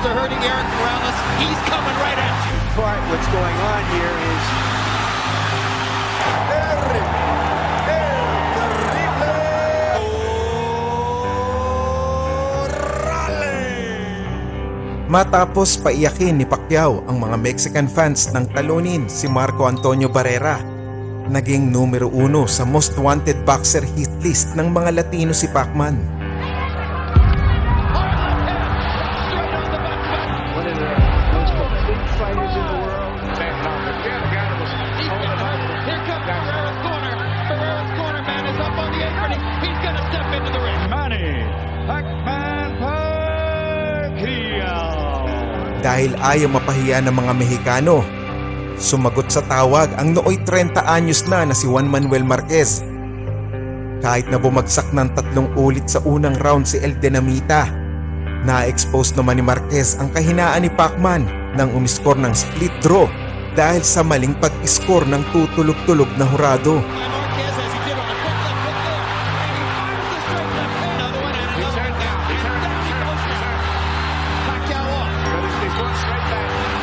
to hurting Eric Morales. He's coming right at you. part, what's going on here is Matapos paiyakin ni Pacquiao ang mga Mexican fans ng talunin si Marco Antonio Barrera, naging numero uno sa most wanted boxer hit list ng mga Latino si Pacman. Fighters in the world. Here comes Ferreira's corner. Ferreira's corner man is up on the apron. He's going to step into the ring. Manny Pacman Pacquiao. Dahil ayaw mapahiya ng mga Mexicano, sumagot sa tawag ang nooy 30 anyos na na si Juan Manuel Marquez. Kahit na bumagsak ng tatlong ulit sa unang round si El Dinamita, na-expose naman ni Marquez ang kahinaan ni Pacman nang umiskor ng split draw dahil sa maling pag-iskor ng tutulog-tulog na hurado. Pacquiao up. But going straight back.